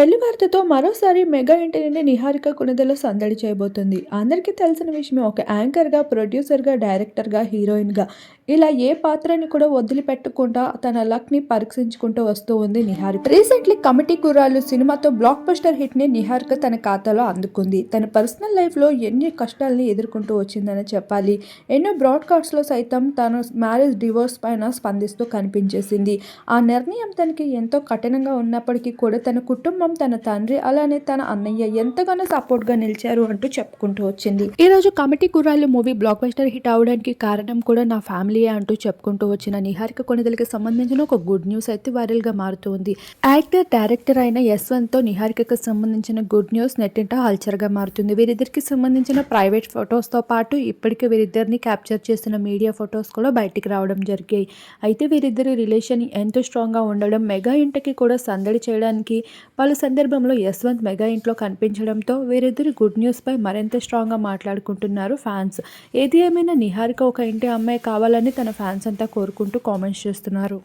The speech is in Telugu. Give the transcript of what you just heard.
పెళ్ళి వార్తతో మరోసారి మెగా ఇంటర్ని నిహారిక కొనుదల సందడి చేయబోతుంది. అందరికీ తెలిసిన విషయమే ఒక యాంకర్గా ప్రొడ్యూసర్గా డైరెక్టర్గా హీరోయిన్గా ఇలా ఏ పాత్రని కూడా వదిలిపెట్టకుండా తన లక్ని పరీక్షించుకుంటూ వస్తూ ఉంది నిహారిక. రీసెంట్లీ కమిటీ కుర్రాలు సినిమాతో బ్లాక్ బస్టర్ హిట్ని నిహారిక తన ఖాతాలో అందుకుంది. తన పర్సనల్ లైఫ్లో ఎన్ని కష్టాలని ఎదుర్కొంటూ వచ్చిందని చెప్పాలి. ఎన్నో బ్రాడ్కాస్ట్లో సైతం తన మ్యారేజ్ డివోర్స్ పైన స్పందిస్తూ కనిపించేసింది. ఆ నిర్ణయం తనకి ఎంతో కఠినంగా ఉన్నప్పటికీ కూడా తన కుటుంబం తన తండ్రి అలానే తన అన్నయ్య ఎంతగానో సపోర్ట్గా నిలిచారు అంటూ చెప్పుకుంటూ వచ్చింది. ఈ రోజు committee Kurrallu movie blockbuster hit అవడానికి కారణం కూడా నా ఫ్యామిలీ ఫ్యామిలీయే అంటూ చెప్పుకుంటూ వచ్చిన నిహారిక కొనిదలకి సంబంధించిన ఒక గుడ్ న్యూస్ అయితే వైరల్గా మారుతుంది. యాక్టర్ డైరెక్టర్ అయిన యశ్వంత్తో నిహారికకు సంబంధించిన గుడ్ న్యూస్ నెట్టింట హల్చర్గా మారుతుంది. వీరిద్దరికి సంబంధించిన ప్రైవేట్ ఫొటోస్తో పాటు ఇప్పటికే వీరిద్దరిని క్యాప్చర్ చేసిన మీడియా ఫొటోస్ కూడా బయటికి రావడం జరిగాయి. అయితే వీరిద్దరి రిలేషన్ ఎంతో స్ట్రాంగ్గా ఉండడం మెగా ఇంటికి కూడా సందడి చేయడానికి పలు సందర్భంలో యశ్వంత్ మెగా ఇంట్లో కనిపించడంతో వీరిద్దరి గుడ్ న్యూస్ పై మరింత స్ట్రాంగ్గా మాట్లాడుకుంటున్నారు ఫ్యాన్స్. ఏది ఏమైనా నిహారిక ఒక ఇంటి అమ్మాయి కావాలని తన ఫ్యాన్స్ అంతా కోరుకుంటూ కామెంట్స్ చేస్తున్నారు.